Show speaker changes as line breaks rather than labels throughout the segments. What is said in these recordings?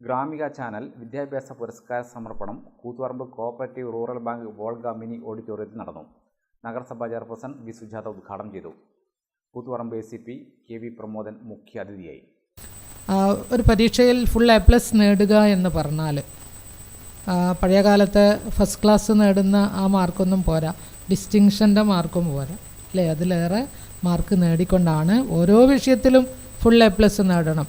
Gramika channel വിദ്യാഭ്യാസ പുരസ്കാര സമർപ്പണം Koothuparamba cooperative rural bank Volga mini ഓഡിറ്റോറിയത്തിൽ നടന്നു. നഗരസഭാ ചെയർപേഴ്സൺ വി സുജാത ഉദ്ഘാടനം ചെയ്തു. Koothuparamba A C P K V Pramodan മുഖ്യാതിഥിയായി
ഒരു പരീക്ഷയിൽ ഫുൾ എ പ്ലസ് നേടുക എന്ന് പറഞ്ഞാൽ പഴയകാലത്ത് പഴയ കാലത്ത് ഫസ്റ്റ് ക്ലാസ് നേടുന്ന ആ മാർക്കൊന്നും പോരാ. ഡിസ്റ്റിങ്ഷന്റെ മാർക്കും പോരാ. അല്ലേ? അതിലേറെ മാർക്ക് നേടിക്കൊണ്ടാണ് ഓരോ വിഷയത്തിലും ഫുൾ എ പ്ലസ് നേടണം.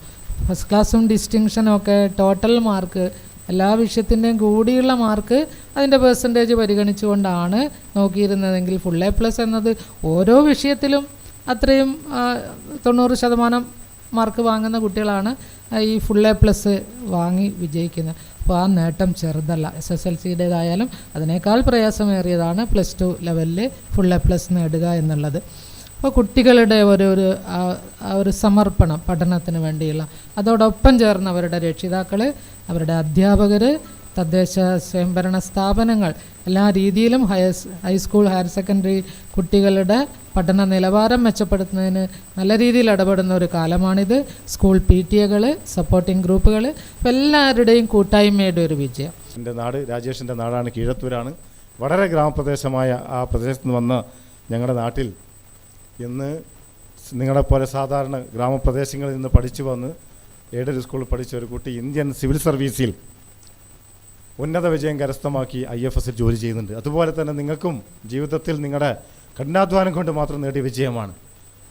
ഫസ്റ്റ് ക്ലാസ്സും ഡിസ്റ്റിങ്ഷനും ഒക്കെ ടോട്ടൽ മാർക്ക് എല്ലാ വിഷയത്തിന്റെയും കൂടിയുള്ള മാർക്ക് അതിന്റെ പെർസെന്റേജ് പരിഗണിച്ചുകൊണ്ടാണ് നോക്കിയിരുന്നതെങ്കിൽ ഫുൾ എ പ്ലസ് എന്നത് ഓരോ വിഷയത്തിലും അത്രയും തൊണ്ണൂറ് ശതമാനം മാർക്ക് വാങ്ങുന്ന കുട്ടികളാണ് ഈ ഫുൾ എ പ്ലസ് വാങ്ങി വിജയിക്കുന്നത്. അപ്പോൾ ആ നേട്ടം ചെറുതല്ല. എസ് എസ് എൽ സിയുടേതായാലും അതിനേക്കാൾ പ്രയാസമേറിയതാണ് പ്ലസ് ടു ലെവലിൽ ഫുൾ എ പ്ലസ് നേടുക എന്നുള്ളത്. അപ്പോൾ കുട്ടികളുടെ ഒരു ഒരു ആ- ഒരു സമർപ്പണം പഠനത്തിന് വേണ്ടിയുള്ള. അതോടൊപ്പം ചേർന്ന് അവരുടെ രക്ഷിതാക്കൾ അവരുടെ അധ്യാപകർ തദ്ദേശ സ്വയംഭരണ സ്ഥാപനങ്ങൾ എല്ലാ രീതിയിലും ഹയർ ഹൈസ്കൂൾ ഹയർ സെക്കൻഡറി കുട്ടികളുടെ പഠന നിലവാരം മെച്ചപ്പെടുത്തുന്നതിന് നല്ല രീതിയിൽ ഇടപെടുന്ന ഒരു കാലമാണിത്. സ്കൂൾ പി ടി എകൾ സപ്പോർട്ടിംഗ് ഗ്രൂപ്പുകൾ എല്ലാവരുടെയും കൂട്ടായ്മയുടെ ഒരു വിജയം.
എന്റെ നാട് രാജേഷിന്റെ നാടാണ് കീഴത്തൂരാണ്. വളരെ ഗ്രാമപ്രദേശമായ ആ പ്രദേശത്ത് നിന്ന് വന്ന ഞങ്ങളുടെ നാട്ടിൽ ഇന്ന് നിങ്ങളെപ്പോലെ സാധാരണ ഗ്രാമപ്രദേശങ്ങളിൽ നിന്ന് പഠിച്ചു വന്ന് എയ്ഡഡ് സ്കൂളിൽ പഠിച്ച ഒരു കുട്ടി ഇന്ത്യൻ സിവിൽ സർവീസിൽ ഉന്നത വിജയം കരസ്ഥമാക്കി ഐ എഫ് എസിൽ ജോലി ചെയ്യുന്നുണ്ട്. അതുപോലെ തന്നെ നിങ്ങൾക്കും ജീവിതത്തിൽ നിങ്ങളുടെ കഠിനാധ്വാനം കൊണ്ട് മാത്രം നേടിയ വിജയമാണ്.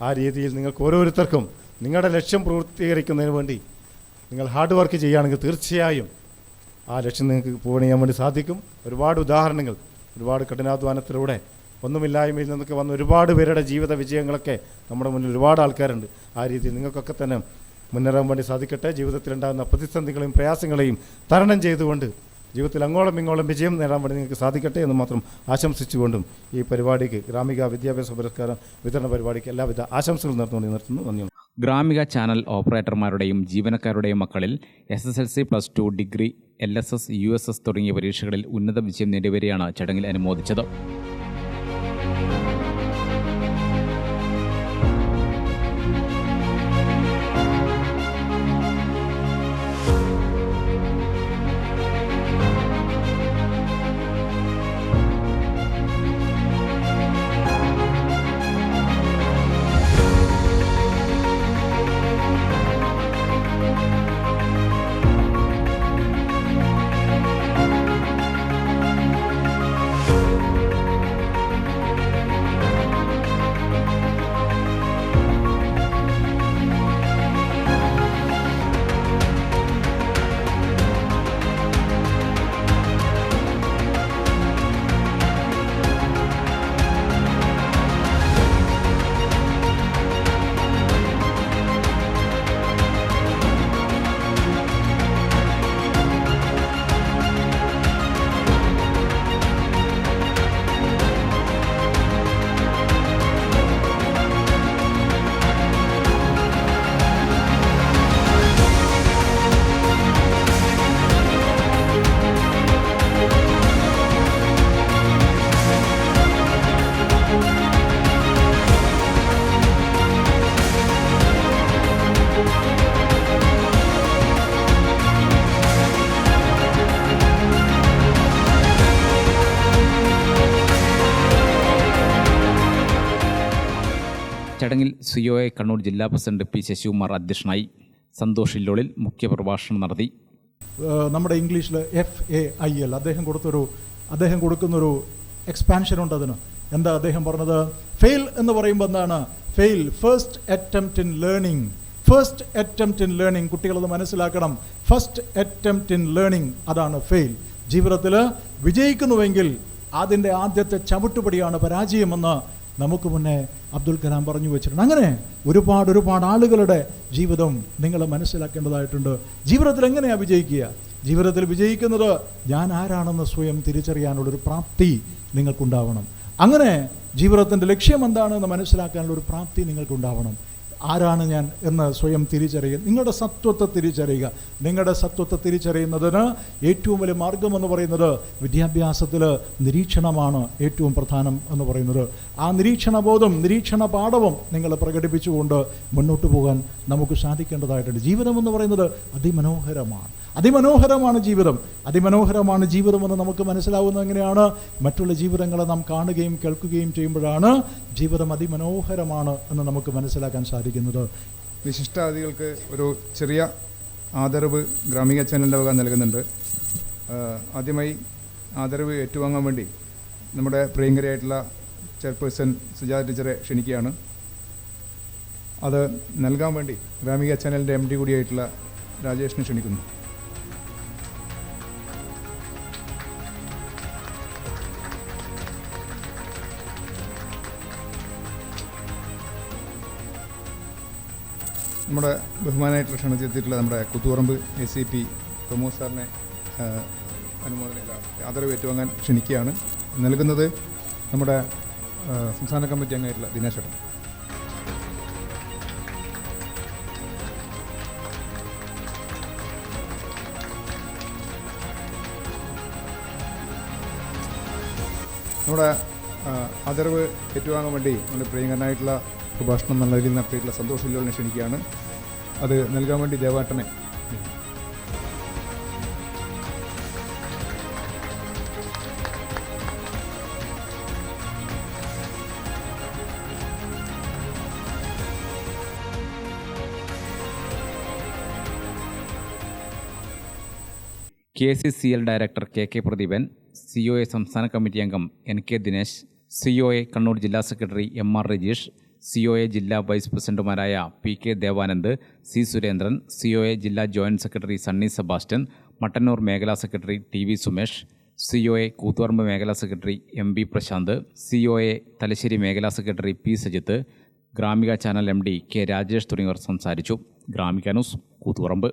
ആ രീതിയിൽ നിങ്ങൾക്ക് ഓരോരുത്തർക്കും നിങ്ങളുടെ ലക്ഷ്യം പൂർത്തീകരിക്കുന്നതിന് വേണ്ടി നിങ്ങൾ ഹാർഡ് വർക്ക് ചെയ്യുകയാണെങ്കിൽ തീർച്ചയായും ആ ലക്ഷ്യം നിങ്ങൾക്ക് പൂർണ ചെയ്യാൻ വേണ്ടി സാധിക്കും. ഒരുപാട് ഉദാഹരണങ്ങൾ ഒരുപാട് കഠിനാധ്വാനത്തിലൂടെ ഒന്നുമില്ലായ്മയിൽ നിന്നൊക്കെ വന്ന ഒരുപാട് പേരുടെ ജീവിത വിജയങ്ങളൊക്കെ നമ്മുടെ മുന്നിൽ ഒരുപാട് ആൾക്കാരുണ്ട്. ആ രീതിയിൽ നിങ്ങൾക്കൊക്കെ തന്നെ മുന്നേറാൻ വേണ്ടി സാധിക്കട്ടെ. ജീവിതത്തിലുണ്ടാകുന്ന പ്രതിസന്ധികളെയും പ്രയാസങ്ങളെയും തരണം ചെയ്തുകൊണ്ട് ജീവിതത്തിൽ അങ്ങോളം ഇങ്ങോളം വിജയം നേടാൻ വേണ്ടി നിങ്ങൾക്ക് സാധിക്കട്ടെ എന്ന് മാത്രം ആശംസിച്ചുകൊണ്ടും ഈ പരിപാടിക്ക് ഗ്രാമിക വിദ്യാഭ്യാസ പുരസ്കാരം വിതരണ പരിപാടിക്ക് എല്ലാവിധ ആശംസകൾ നേർന്നുകൊണ്ട് നിർത്തുന്നു. നന്ദി.
ഗ്രാമിക ചാനൽ ഓപ്പറേറ്റർമാരുടെയും ജീവനക്കാരുടെയും മക്കളിൽ S S L C plus two degree L S S U S S തുടങ്ങിയ പരീക്ഷകളിൽ ഉന്നത വിജയം നേടിയവരെയാണ് ചടങ്ങിൽ അനുമോദിച്ചത്. ചടങ്ങിൽ സിഒഎ കണ്ണൂർ ജില്ലാ പ്രസിഡന്റ് പി ശശികുമാർ അധ്യക്ഷനായി സന്തോഷ് ഇല്ലോളിൽ മുഖ്യപ്രഭാഷണം നടത്തി.
നമ്മുടെ ഇംഗ്ലീഷിൽ എഫ് എ ഐ എൽ. അദ്ദേഹം കൊടുത്തൊരു അദ്ദേഹം കൊടുക്കുന്നൊരു എക്സ്പാൻഷൻ ഉണ്ട് അതിന്. എന്താ അദ്ദേഹം പറഞ്ഞത്? ഫെയിൽ എന്ന് പറയുമ്പോൾ എന്താണ്? Fail first attempt in learning first attempt in learning കുട്ടികളത് മനസ്സിലാക്കണം. ഫസ്റ്റ് അറ്റംപ്റ്റ് ഇൻ ലേണിംഗ് അതാണ് ഫെയിൽ ജീവിതത്തിൽ വിജയിക്കുന്നുവെങ്കിൽ അതിന്റെ ആദ്യത്തെ ചവിട്ടുപടിയാണ് പരാജയമെന്ന് നമുക്ക് മുന്നേ അബ്ദുൽ കലാം പറഞ്ഞു വെച്ചിട്ടുണ്ട്. അങ്ങനെ ഒരുപാട് ഒരുപാട് ആളുകളുടെ ജീവിതം നിങ്ങൾ മനസ്സിലാക്കേണ്ടതായിട്ടുണ്ട്. ജീവിതത്തിൽ എങ്ങനെയാണ് വിജയിക്കുക? ജീവിതത്തിൽ വിജയിക്കുന്നത് ഞാൻ ആരാണെന്ന് സ്വയം തിരിച്ചറിയാനുള്ളൊരു പ്രാപ്തി നിങ്ങൾക്കുണ്ടാവണം. അങ്ങനെ ജീവിതത്തിന്റെ ലക്ഷ്യം എന്താണെന്ന് മനസ്സിലാക്കാനുള്ള ഒരു പ്രാപ്തി നിങ്ങൾക്കുണ്ടാവണം. ആരാണ് ഞാൻ എന്ന് സ്വയം തിരിച്ചറിയുക. നിങ്ങളുടെ സത്വത്തെ തിരിച്ചറിയുക. നിങ്ങളുടെ സത്വത്തെ തിരിച്ചറിയുന്നതിന് ഏറ്റവും വലിയ മാർഗം എന്ന് പറയുന്നത് വിദ്യാഭ്യാസത്തിൽ നിരീക്ഷണമാണ് ഏറ്റവും പ്രധാനം എന്ന് പറയുന്നത്. ആ നിരീക്ഷണ ബോധം നിരീക്ഷണ പാഠവും നിങ്ങൾ പ്രകടിപ്പിച്ചുകൊണ്ട് മുന്നോട്ട് പോകാൻ നമുക്ക് സാധിക്കേണ്ടതായിട്ടുണ്ട്. ജീവിതം എന്ന് പറയുന്നത് അതിമനോഹരമാണ്. അതിമനോഹരമാണ് ജീവിതം. അതിമനോഹരമാണ് ജീവിതമെന്ന് നമുക്ക് മനസ്സിലാവുന്നത് എങ്ങനെയാണ്? മറ്റുള്ള ജീവിതങ്ങളെ നാം കാണുകയും കേൾക്കുകയും ചെയ്യുമ്പോഴാണ് ജീവിതം അതിമനോഹരമാണ് എന്ന് നമുക്ക് മനസ്സിലാക്കാൻ സാധിക്കുന്നത്
വിശിഷ്ടാതിഥികൾക്ക് ഒരു ചെറിയ ആദരവ് ഗ്രാമിക ചാനലിന്റെ വക നൽകുന്നുണ്ട്. ആദ്യമായി ആദരവ് ഏറ്റുവാങ്ങാൻ വേണ്ടി നമ്മുടെ പ്രിയങ്കരയായിട്ടുള്ള ചെയർപേഴ്സൺ സുജാത ടീച്ചറെ ക്ഷണിക്കുകയാണ്. അത് നൽകാൻ വേണ്ടി ഗ്രാമിക ചാനലിന്റെ എം ഡി കൂടിയായിട്ടുള്ള രാജേഷിനെ ക്ഷണിക്കുന്നു. നമ്മുടെ ബഹുമാനായിട്ടുള്ള ക്ഷണിച്ചെത്തിയിട്ടുള്ള നമ്മുടെ Koothuparamba A C P Pramod സാറിനെ അനുമോദന ആദരവ് ഏറ്റുവാങ്ങാൻ ക്ഷണിക്കുകയാണ്. നൽകുന്നത് നമ്മുടെ സംസ്ഥാന കമ്മിറ്റി അംഗമായിട്ടുള്ള ദിനേശ് ചേട്ടൻ നമ്മുടെ ആദരവ് ഏറ്റുവാങ്ങാൻ വേണ്ടി നമ്മുടെ പ്രിയങ്കരനായിട്ടുള്ള പ്രഭാഷണം നല്ല രീതിയിൽ നടത്തിയിട്ടുള്ള സന്തോഷമില്ലോളിനെ ക്ഷണിക്കുകയാണ്. അത് നൽകാൻ വേണ്ടി ദേവാട്ടനെ.
K C C L director K K Pradeepan C O A സംസ്ഥാന കമ്മിറ്റി അംഗം N K Dinesh C O A Kannur ജില്ലാ secretary M R Rajeesh C O A ജില്ലാ വൈസ് പ്രസിഡന്റുമാരായ P K Devanand C Surendran C O A ജില്ലാ joint secretary Sunny Sebastian Mattannur മേഖലാ secretary T V Sumesh C O A Koothuparamba മേഖലാ secretary M B Prashanth C O A Thalassery മേഖലാ secretary P Sajith Gramika channel M D K Rajesh തുടങ്ങിയവർ സംസാരിച്ചു. Gramika news Koothuparamba.